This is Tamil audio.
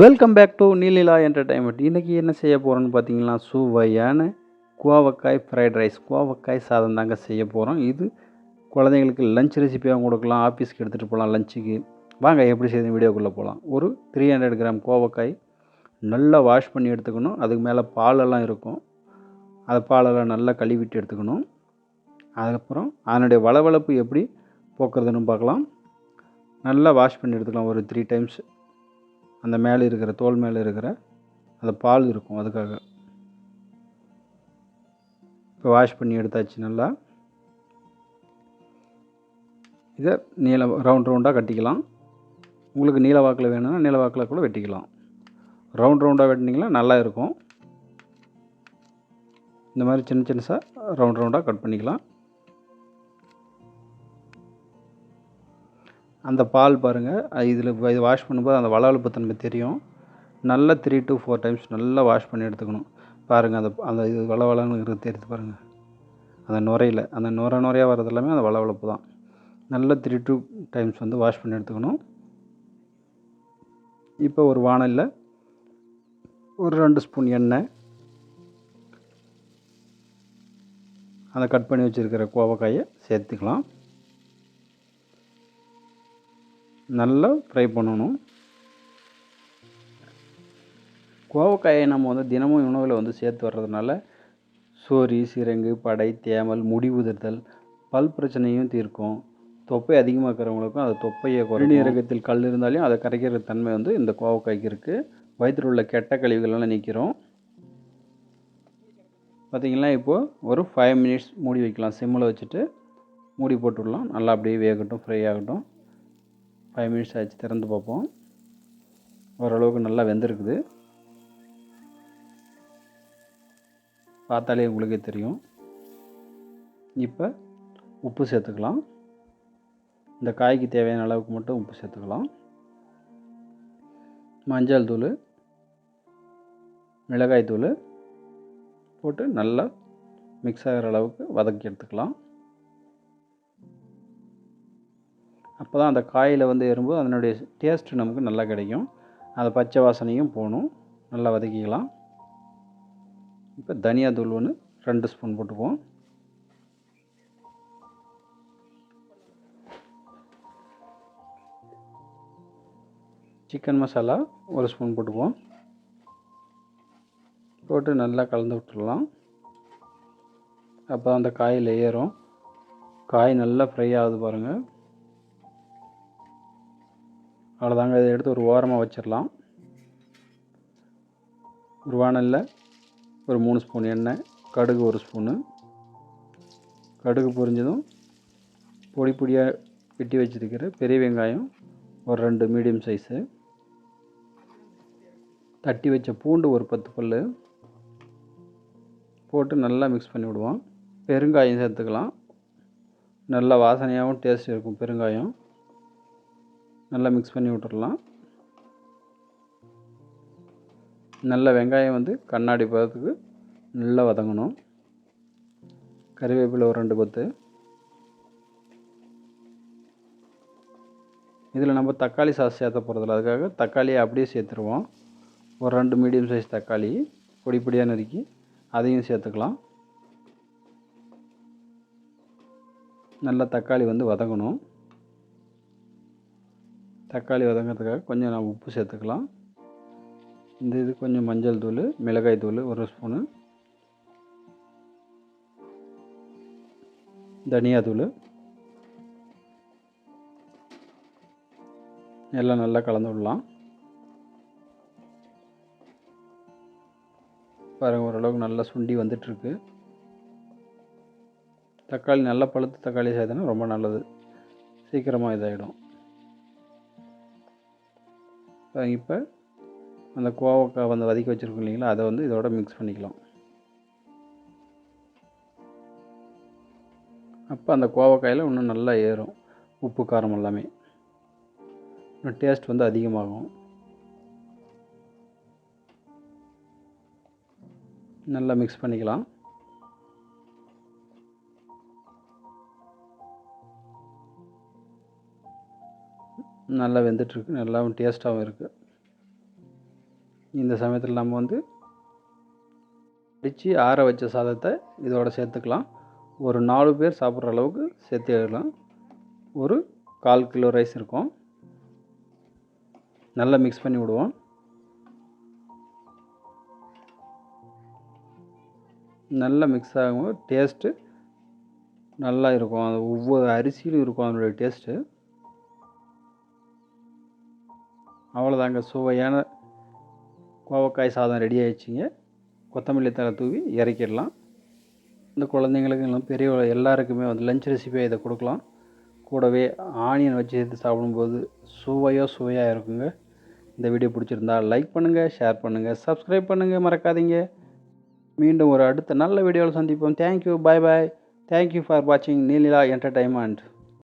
Welcome back to Neelila entertainment இன்றைக்கி என்ன செய்ய போகிறோன்னு பார்த்தீங்கன்னா சுவையான கோவக்காய் ஃப்ரைட் ரைஸ் கோவக்காய் சாதம் தாங்க செய்ய போகிறோம் இது குழந்தைங்களுக்கு லஞ்ச் ரெசிபியாகவும் கொடுக்கலாம் ஆஃபீஸ்க்கு எடுத்துகிட்டு போகலாம் லஞ்சுக்கு வாங்க எப்படி செய்யுது வீடியோக்குள்ளே போகலாம் ஒரு த்ரீ ஹண்ட்ரட் கிராம் கோவக்காய் நல்லா வாஷ் பண்ணி எடுத்துக்கணும். அதுக்கு மேலே பாலெல்லாம் இருக்கும். அதை பாலெல்லாம் நல்லா கழுவிட்டு எடுத்துக்கணும். அதுக்கப்புறம் அதனுடைய வளவளப்பு எப்படி போக்குறதுன்னு பார்க்கலாம். நல்லா வாஷ் பண்ணி எடுத்துக்கலாம். ஒரு த்ரீ டைம்ஸ் அந்த மேலே இருக்கிற தோல் மேலே இருக்கிற அந்த பால் இருக்கும் அதுக்காக. இப்போ வாஷ் பண்ணி எடுத்தாச்சு நல்லா. இதை நீல ரவுண்ட் ரவுண்டாக கட்டிக்கலாம். உங்களுக்கு நீல வாக்கில் வேணும்னா நீல வாக்கில் கூட வெட்டிக்கலாம். ரவுண்ட் ரவுண்டாக வெட்டினீங்கன்னா நல்லா இருக்கும். இந்த மாதிரி சின்ன சின்னசாக ரவுண்ட் ரவுண்டாக கட் பண்ணிக்கலாம். அந்த பால் பாருங்கள் இதில் இது வாஷ் பண்ணும்போது அந்த வளவளப்பு தன்மை தெரியும். நல்லா த்ரீ டு ஃபோர் டைம்ஸ் நல்லா வாஷ் பண்ணி எடுத்துக்கணும். பாருங்கள் அந்த அந்த இது வளவளன்னு தெரியுது பாருங்கள் அந்த நுரையில் அந்த நுர நுரையாக வர்றது எல்லாமே அந்த வளவளப்பு தான். நல்லா த்ரீ டூ டைம்ஸ் வந்து வாஷ் பண்ணி எடுத்துக்கணும். இப்போ ஒரு வானலில் ஒரு ரெண்டு ஸ்பூன் எண்ணெய். அந்த கட் பண்ணி வச்சுருக்கிற கோவக்காயை சேர்த்துக்கலாம். நல்லா ஃப்ரை பண்ணணும். கோவக்காயை நம்ம வந்து தினமும் உணவில் வந்து சேர்த்து வர்றதுனால சோரி சிரங்கு படை தேமல் முடி உதிர்தல் பல் பிரச்சனையும் தீர்க்கும். தொப்பை அதிகமாக்கிறவங்களுக்கும் அது தொப்பையை குறைநீரகத்தில் கல் இருந்தாலையும் அதை கரைக்கிற தன்மை வந்து இந்த கோவக்காய்க்கு இருக்குது வயிற்றில் உள்ள கெட்ட கழிவுகளெல்லாம் நீக்கிறோம். பார்த்திங்கன்னா இப்போது ஒரு ஃபைவ் மினிட்ஸ் மூடி வைக்கலாம். சிம்மில் வச்சுட்டு மூடி போட்டுடலாம். நல்லா அப்படியே வேகட்டும் ஃப்ரை ஆகட்டும். ஃபைவ் மினிட்ஸ் ஆச்சு திறந்து பார்ப்போம். ஓரளவுக்கு நல்லா வெந்திருக்குது. பார்த்தாலே உங்களுக்கே தெரியும். இப்போ உப்பு சேர்த்துக்கலாம். இந்த காய்க்கு தேவையான அளவுக்கு மட்டும் உப்பு சேர்த்துக்கலாம். மஞ்சள் தூள் மிளகாய் தூள் போட்டு நல்லா மிக்ஸ் ஆகிற அளவுக்கு வதக்கி எடுத்துக்கலாம். அப்போ தான் அந்த காயில் வந்து ஏறும்போது அதனுடைய டேஸ்ட்டு நமக்கு நல்லா கிடைக்கும். அந்த பச்சை வாசனையும் போகணும். நல்லா வதக்கிக்கலாம். இப்போ தனியா தூள் ஒன்று ரெண்டு ஸ்பூன் போட்டுக்குவோம். சிக்கன் மசாலா ஒரு ஸ்பூன் போட்டுக்குவோம். போட்டு நல்லா கலந்து விட்டுடலாம். அப்போ அந்த காயில் ஏறும். காய் நல்லா ஃப்ரை ஆகுது பாருங்கள் அவ்வளோதாங்க. இதை எடுத்து ஒரு ஓரமாக வச்சிடலாம். ஒரு வானலில் ஒரு மூணு ஸ்பூன் எண்ணெய் கடுகு ஒரு ஸ்பூனு. கடுகு பொரிஞ்சதும் பொடி பொடியாக வெட்டி வச்சுருக்கிற பெரிய வெங்காயம் ஒரு ரெண்டு மீடியம் சைஸு. தட்டி வச்ச பூண்டு ஒரு பத்து பல் போட்டு நல்லா மிக்ஸ் பண்ணி விடுவோம். பெருங்காயம் சேர்த்துக்கலாம். நல்லா வாசனையாகவும் டேஸ்ட் இருக்கும் பெருங்காயம். நல்லா மிக்ஸ் பண்ணி விட்டுறலாம். நல்ல வெங்காயம் வந்து கண்ணாடி பதத்துக்கு நல்லா வதங்கணும். கறிவேப்பிலை ஒரு ரெண்டு கொத்து. இதில் நம்ம தக்காளி சாஸ் சேர்த்த போகிறதில்ல அதுக்காக தக்காளியை அப்படியே சேர்த்துருவோம். ஒரு ரெண்டு மீடியம் சைஸ் தக்காளி பொடி பொடியாக நறுக்கி அதையும் சேர்த்துக்கலாம். நல்லா தக்காளி வந்து வதங்கணும். தக்காளி வதங்கிறதுக்காக கொஞ்சம் நான் உப்பு சேர்த்துக்கலாம். இந்த இது கொஞ்சம் மஞ்சள் தூள் மிளகாய் தூள் ஒரு ஸ்பூனு. தனியா தூள். எல்லாம் நல்லா கலந்து விடலாம். பாருங்கள் ஓரளவுக்கு நல்லா சுண்டி வந்துட்டுருக்கு. தக்காளி நல்லா பழுத்து தக்காளி சேர்த்தனா ரொம்ப நல்லது. சீக்கிரமாக இதாகிடும் இப்போ அந்த கோவக்காய் வந்து வதக்கி வச்சுருக்கோம் இல்லைங்களா அதை வந்து இதோட மிக்ஸ் பண்ணிக்கலாம். அப்போ அந்த கோவக்காயில் இன்னும் நல்லா ஏறும் உப்பு காரம் எல்லாமே. இன்னும் டேஸ்ட் வந்து அதிகமாகும். நல்லா மிக்ஸ் பண்ணிக்கலாம். நல்லா வெந்துட்டுருக்கு நல்லாவும் டேஸ்ட்டாகவும் இருக்குது இந்த சமயத்தில் நம்ம வந்து அடித்து ஆற வச்ச சாதத்தை இதோட சேர்த்துக்கலாம். ஒரு நாலு பேர் சாப்பிட்ற அளவுக்கு சேர்த்து எடுக்கலாம். ஒரு கால் கிலோ ரைஸ் இருக்கும். நல்லா மிக்ஸ் பண்ணி விடுவோம். நல்லா மிக்ஸ் ஆகும் டேஸ்ட்டு நல்லா இருக்கும். அது ஒவ்வொரு அரிசியிலும் இருக்கும் அதனுடைய டேஸ்ட்டு அவ்வளோதாங்க சுவையான கோவக்காய் சாதம் ரெடி ஆயிடுச்சிங்க. கொத்தமல்லி தலை தூவி இறக்கிடலாம். இந்த குழந்தைங்களுக்கு எல்லாம் பெரிய எல்லாருக்குமே வந்து லஞ்ச் ரெசிபியாக இதை கொடுக்கலாம். கூடவே ஆனியன் வச்சு சேர்த்து சாப்பிடும்போது சுவையோ சுவையாக இருக்குங்க. இந்த வீடியோ பிடிச்சிருந்தா லைக் பண்ணுங்கள் ஷேர் பண்ணுங்கள் சப்ஸ்கிரைப் பண்ணுங்கள் மறக்காதீங்க. மீண்டும் ஒரு அடுத்த நல்ல வீடியோவில் சந்திப்போம். Thank you bye bye thank you for வாட்சிங் நீலிலா என்டர்டைன்மெண்ட்